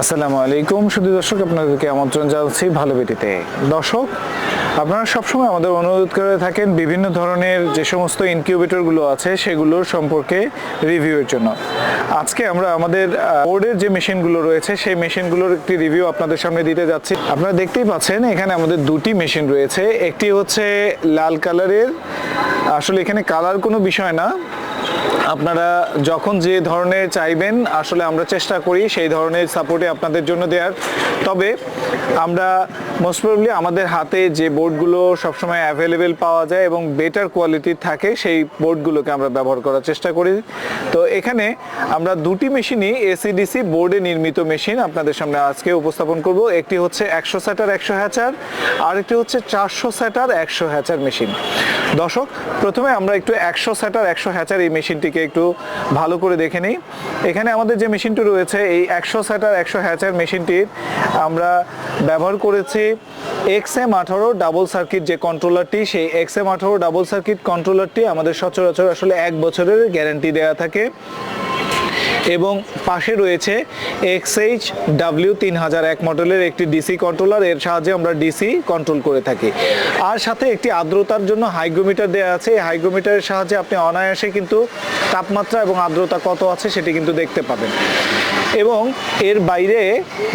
আসসালামু আলাইকুম। শুধু দর্শক, আপনাদেরকে আমন্ত্রণ জানাচ্ছি ভালো বেটিতে। দর্শক, আপনারা সবসময় আমাদের অনুরোধ করে থাকেন বিভিন্ন ধরনের যে সমস্ত ইনকিউবেটরগুলো আছে সেগুলোর সম্পর্কে রিভিউয়ের জন্য। আজকে আমরা আমাদের বোর্ডের যে মেশিনগুলো রয়েছে সেই মেশিনগুলোর একটি রিভিউ আপনাদের সামনে দিতে যাচ্ছি। আপনারা দেখতেই পাচ্ছেন এখানে আমাদের দুটি মেশিন রয়েছে। একটি হচ্ছে লাল কালারের। আসলে এখানে কালার কোনো বিষয় না। আপনারা যখন যে ধরনের চাইবেন, আসলে আমরা চেষ্টা করি সেই ধরনের সাপোর্টে আপনাদের জন্য দেওয়ার তবে আমরা মোস্ট প্রবলি আমাদের হাতে যে বোর্ডগুলো সবসময় অ্যাভেলেবেল পাওয়া যায় এবং বেটার কোয়ালিটির থাকে, সেই বোর্ডগুলোকে আমরা ব্যবহার করার চেষ্টা করি। তো এখানে আমরা দুটি মেশিনই এসিডিসি বোর্ডে নির্মিত মেশিন আপনাদের সামনে আজকে উপস্থাপন করব। একটি হচ্ছে একশো স্যাটার একশো হ্যাচার আর একটি হচ্ছে চারশো স্যাটার একশো হ্যাচার মেশিন দর্শক, প্রথমে আমরা একটু একশো স্যাটার একশো হ্যাচার এই মেশিনটিকে একটু ভালো করে দেখে নিই। এখানে আমাদের যে মেশিনটি রয়েছে, এই একশো স্যাটার একশো হ্যাচার মেশিনটির আমরা ব্যবহার করেছি এক্স এম আঠারো ডাবল সার্কিট যে কন্ট্রোলারটি সেই এক্স এম আঠারো ডাবল সার্কিট কন্ট্রোলারটি আমাদের সচরাচর আসলে এক বছরের গ্যারান্টি দেওয়া থাকে। এবং পাশে রয়েছে এক্সএইচ ডাব্লিউ তিন হাজার এক মডেলের একটি ডিসি কন্ট্রোলার এর সাহায্যে আমরা ডিসি কন্ট্রোল করে থাকি। আর সাথে একটি আর্দ্রতার জন্য হাইগ্রোমিটার দেওয়া আছে। এই হাইগ্রোমিটারের সাহায্যে আপনি অনায়াসে কিন্তু তাপমাত্রা এবং আর্দ্রতা কত আছে সেটি কিন্তু দেখতে পাবেন। এবং এর বাইরে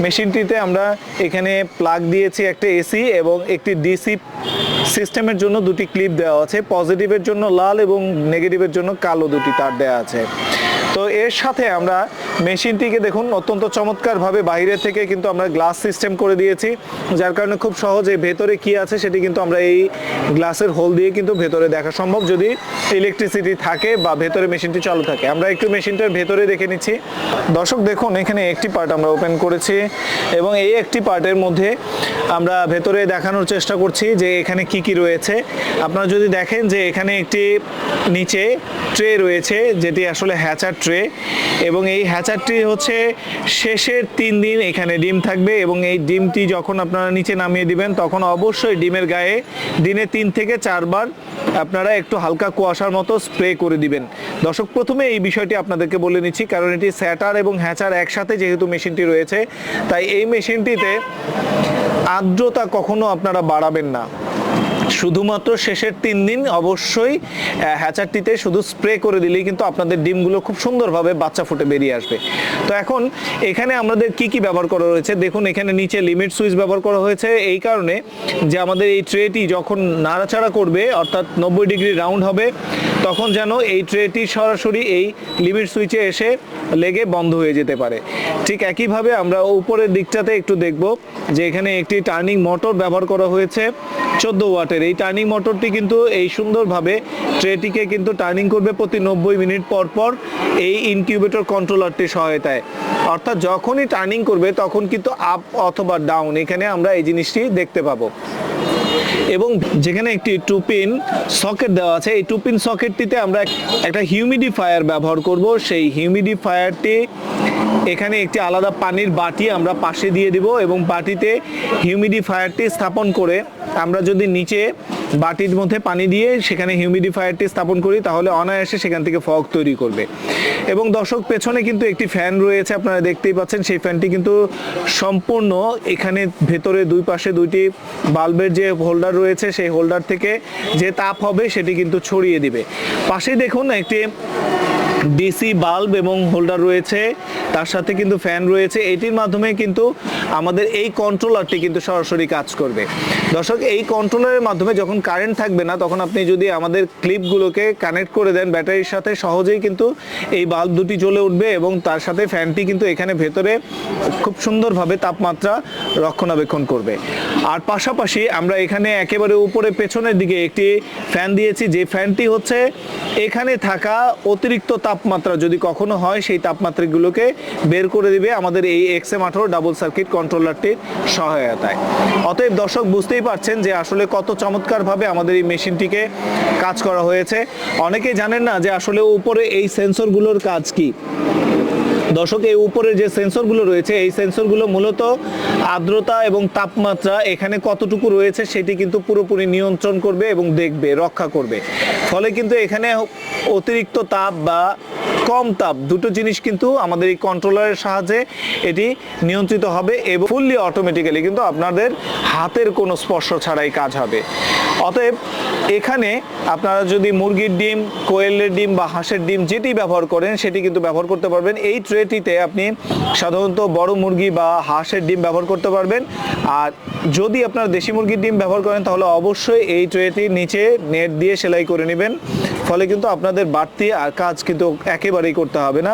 মেশিনটিতে আমরা এখানে প্লাগ দিয়েছি একটা এসি এবং একটি ডিসি সিস্টেমের জন্য দুটি ক্লিপ দেওয়া আছে, পজিটিভের জন্য লাল এবং নেগেটিভের জন্য কালো দুটি তার দেওয়া আছে। তো এর সাথে আমরা মেশিনটিকে দেখুন, অত্যন্ত চমৎকারভাবে বাইরে থেকে কিন্তু আমরা গ্লাস সিস্টেম করে দিয়েছি, যার কারণে খুব সহজে ভেতরে কি আছে সেটি কিন্তু আমরা এই গ্লাসের হোল দিয়ে কিন্তু ভেতরে দেখা সম্ভব, যদি ইলেকট্রিসিটি থাকে বা ভেতরে মেশিনটি চালু থাকে। আমরা একটু মেশিনটার ভেতরে দেখে নিচ্ছি। দর্শক, দেখুন, এখানে একটি পার্ট আমরা ওপেন করেছি এবং এই একটি পার্টের মধ্যে আমরা ভেতরে দেখানোর চেষ্টা করছি যে এখানে কি কি কি রয়েছে? আপনারা যদি দেখেন যে এখানে একটি নিচে ট্রে রয়েছে, যেটি আসলে হ্যাচার ট্রে, এবং এই হ্যাচারটি হচ্ছে শেষের তিন দিন এখানে ডিম থাকবে, এবং এই ডিমটি যখন আপনারা নিচে নামিয়ে দিবেন, তখন অবশ্যই ডিমের গায়ে দিনে তিন থেকে চারবার আপনারা একটু হালকা কুয়াশার মতো স্প্রে করে দিবেন। দর্শক, প্রথমে এই বিষয়টি আপনাদেরকে বলে নিচ্ছি, কারণ এটি স্যাটার এবং হ্যাচার একসাথে যেহেতু মেশিনটি রয়েছে, তাই এই মেশিনটিতে আর্দ্রতা কখনো আপনারা বাড়াবেন না। শুধুমাত্র শেষের তিন দিন অবশ্যই হ্যাচারটিতে শুধু স্প্রে করে দিলেই কিন্তু আপনাদের ডিমগুলো খুব সুন্দরভাবে বাচ্চা ফুটে বেরিয়ে আসবে। তো এখন এখানে আমাদের কি কি ব্যবহার করা রয়েছে? দেখুন, এখানে নিচে লিমিট সুইচ ব্যবহার করা হয়েছে। এই কারণে যে আমাদের এই ট্রেটি যখন নাড়াচাড়া করবে, অর্থাৎ নব্বই ডিগ্রি রাউন্ড হবে তখন যেন এই ট্রেটি সরাসরি এই লিমিট সুইচে এসে লেগে বন্ধ হয়ে যেতে পারে। ঠিক একইভাবে আমরা উপরের দিকটাতে একটু দেখব যে এখানে একটি টার্নিং মোটর ব্যবহার করা হয়েছে চোদ্দ ওয়াটের। এই টার্নিং মোটরটি কিন্তু এই সুন্দরভাবে ট্রেটিকে কিন্তু টার্নিং করবে প্রতি নব্বই মিনিট পর পর এই ইনকিউবেটর কন্ট্রোলারটির সহায়তায়। অর্থাৎ যখনই টার্নিং করবে তখন কিন্তু আপ অথবা ডাউন এখানে আমরা এই জিনিসটি দেখতে পাবো। এবং যেখানে একটি টুপিন সকেট দেওয়া আছে, এই টুপিন সকেটটিতে আমরা একটা হিউমিডিফায়ার ব্যবহার করব। সেই হিউমিডিফায়ারটি এখানে একটি আলাদা পানির বাটি আমরা পাশে দিয়ে দিব এবং বাটিতে হিউমিডিফায়ারটি স্থাপন করে আমরা যদি নিচে বাটির মধ্যে পানি দিয়ে সেখানে হিউমিডিফায়ারটি স্থাপন করি, তাহলে অনায়াসে সেখান থেকে ফগ তৈরি করবে। এবং দর্শক, পেছনে কিন্তু একটি ফ্যান রয়েছে, আপনারা দেখতেই পাচ্ছেন, সেই ফ্যানটি কিন্তু সম্পূর্ণ এখানে ভেতরে দুই পাশে দুইটি বাল্বের যে হোল্ডার রয়েছে, সেই হোল্ডার থেকে যে তাপ হবে সেটি কিন্তু ছড়িয়ে দিবে। পাশে দেখুন একটি ডিসি বাল্ব এবং হোল্ডার রয়েছে, তার সাথে কিন্তু ফ্যান রয়েছে, এটির মাধ্যমে কিন্তু আমাদের এই কন্ট্রোলারটি কিন্তু সরাসরি কাজ করবে। দর্শক, এই কন্ট্রোলারের মাধ্যমে যখন কারেন্ট থাকবে না, তখন আপনি যদি আমাদের ক্লিপগুলোকে কানেক্ট করে দেন, ব্যাটারির সাথে সহজেই কিন্তু এই বাল্ব দুটি জ্বলে উঠবে এবং তার সাথে ফ্যানটি কিন্তু এখানে ভেতরে খুব সুন্দরভাবে তাপমাত্রা রক্ষণাবেক্ষণ করবে। আর পাশাপাশি আমরা এখানে একেবারে উপরে পেছনের দিকে একটি ফ্যান দিয়েছি, যে ফ্যানটি হচ্ছে এখানে থাকা অতিরিক্ত তাপমাত্রা যদি কখনো হয়, সেই তাপমাত্রাগুলোকে বের করে দিবে আমাদের এই এক্স এম আঠারো ডাবল সার্কিট কন্ট্রোলারটির সহায়তায়। অতএব দর্শক বুঝতেই পারছেন যে আসলে কত চমৎকারভাবে আমাদের এই মেশিনটিকে কাজ করা হয়েছে। অনেকেই জানেন না যে আসলে উপরে এই সেন্সরগুলোর কাজ কি। দর্শক, এই উপরে যে সেন্সরগুলো রয়েছে, এই সেন্সরগুলো মূলত আর্দ্রতা এবং তাপমাত্রা এখানে কতটুকু রয়েছে সেটি কিন্তু পুরোপুরি নিয়ন্ত্রণ করবে এবং দেখবে, রক্ষা করবে। ফলে কিন্তু এখানে অতিরিক্ত তাপ বা কম তাপ দুটো জিনিস কিন্তু আমাদের এই কন্ট্রোলারের সাহায্যে এটি নিয়ন্ত্রিত হবে এবং ফুললি অটোমেটিক্যালি কিন্তু আপনাদের হাতের কোনো স্পর্শ ছাড়াই কাজ হবে। অতএব এখানে আপনারা যদি মুরগির ডিম, কোয়েলের ডিম বা হাঁসের ডিম যেটি ব্যবহার করেন সেটি কিন্তু ব্যবহার করতে পারবেন। এই ট্রেটিতে আপনি সাধারণত বড় মুরগি বা হাঁসের ডিম ব্যবহার করতে পারবেন। আর যদি আপনার দেশি মুরগির ডিম ব্যবহার করেন, তাহলে অবশ্যই এই ট্রেটির নিচে নেট দিয়ে সেলাই করে নেবেন। ফলে কিন্তু আপনাদের বাড়তি আর কাজ কিন্তু একেবারেই করতে হবে না।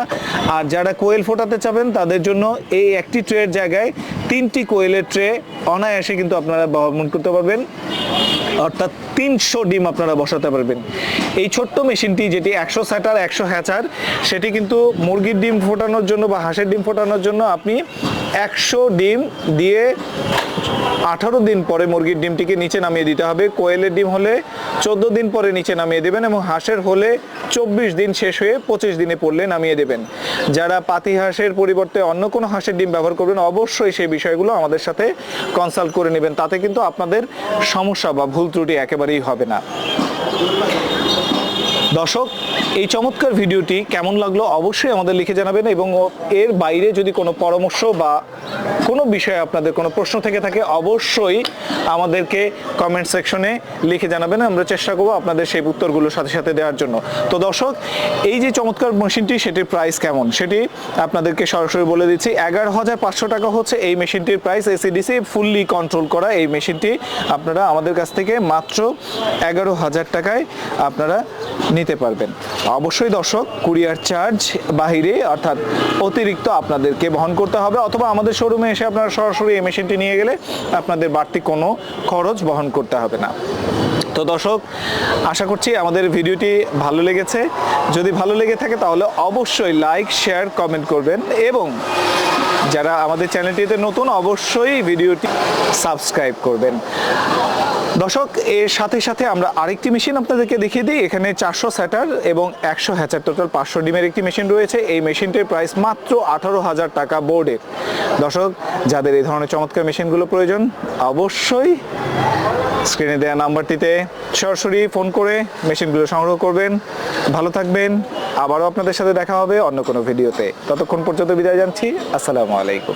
আর যারা কোয়েল ফোটাতে চাবেন, তাদের জন্য এই একটি ট্রের জায়গায় তিনটি কোয়েলের ট্রে অনায়াসে কিন্তু আপনারা ব্যবহার করতে পারবেন। অর্থাৎ তিনশো ডিম আপনারা বসাতে পারবেন। এই ছোট্ট মেশিনটি যেটি একশো স্যাটার, একশো হ্যাচার, সেটি কিন্তু মুরগির ডিম ফোটানোর জন্য বা হাঁসের ডিম ফোটানোর জন্য আপনি একশো ডিম দিয়ে আঠারো দিন পরে মুরগির ডিমটিকে নিচে নামিয়ে দিতে হবে। কোয়েলের ডিম হলে চোদ্দ দিন পরে নিচে নামিয়ে দেবেন এবং হাঁসের হলে চব্বিশ দিন শেষ হয়ে পঁচিশ দিনে পড়লে নামিয়ে দেবেন। যারা পাতি হাঁসের পরিবর্তে অন্য কোনো হাঁসের ডিম ব্যবহার করবেন, অবশ্যই সেই বিষয়গুলো আমাদের সাথে কনসাল্ট করে নেবেন। তাতে কিন্তু আপনাদের সমস্যা বা ভুল ত্রুটি একেবারেই হবে না। দর্শক, এই চমৎকার ভিডিওটি কেমন লাগল অবশ্যই আমাদের লিখে জানাবেন এবং এর বাইরে যদি কোনো পরামর্শ বা কোনো বিষয়ে আপনাদের কোনো প্রশ্ন থেকে থাকে, অবশ্যই আমাদেরকে কমেন্ট সেকশনে লিখে জানাবেন। আমরা চেষ্টা করব আপনাদের সেই উত্তরগুলো সাথে সাথে দেওয়ার জন্য। তো দর্শক, এই যে চমৎকার মেশিনটি, সেটির প্রাইস কেমন? সেটি আপনাদেরকে সরাসরি বলে দিচ্ছি, এগারো হাজার পাঁচশো টাকা হচ্ছে এই মেশিনটির price AC DC fully control করা এই মেশিনটি আপনারা আমাদের কাছ থেকে মাত্র এগারো হাজার টাকায় আপনারা নিতে পারবেন। অবশ্যই দর্শক, কুরিয়ার চার্জ বাহিরে, অর্থাৎ অতিরিক্ত আপনাদেরকে বহন করতে হবে, অথবা আমাদের শোরুমে এসে আপনারা সরাসরি এই মেশিনটি নিয়ে গেলে আপনাদের বাড়তি কোনো খরচ বহন করতে হবে না। তো দর্শক, আশা করছি আমাদের ভিডিওটি ভালো লেগেছে। যদি ভালো লেগে থাকে তাহলে অবশ্যই লাইক, শেয়ার, কমেন্ট করবেন এবং যারা আমাদের চ্যানেলটিতে নতুন অবশ্যই ভিডিওটি সাবস্ক্রাইব করবেন। দর্শক, এর সাথে সাথে আমরা আরেকটি মেশিন আপনাদেরকে দেখিয়ে দিই। এখানে চারশো স্যাটার এবং একশো হ্যাচার টোটাল পাঁচশো ডিমের একটি মেশিন রয়েছে। এই মেশিনটির প্রাইস মাত্র আঠারো হাজার টাকা বোর্ডের দর্শক, যাদের এই ধরনের চমৎকার মেশিনগুলো প্রয়োজন, অবশ্যই স্ক্রিনে দেওয়া নাম্বারটিতে সরাসরি ফোন করে মেশিনগুলো সংগ্রহ করবেন। ভালো থাকবেন। আবারও আপনাদের সাথে দেখা হবে অন্য কোনো ভিডিওতে। ততক্ষণ পর্যন্ত বিদায় জানছি। আসসালামু আলাইকুম।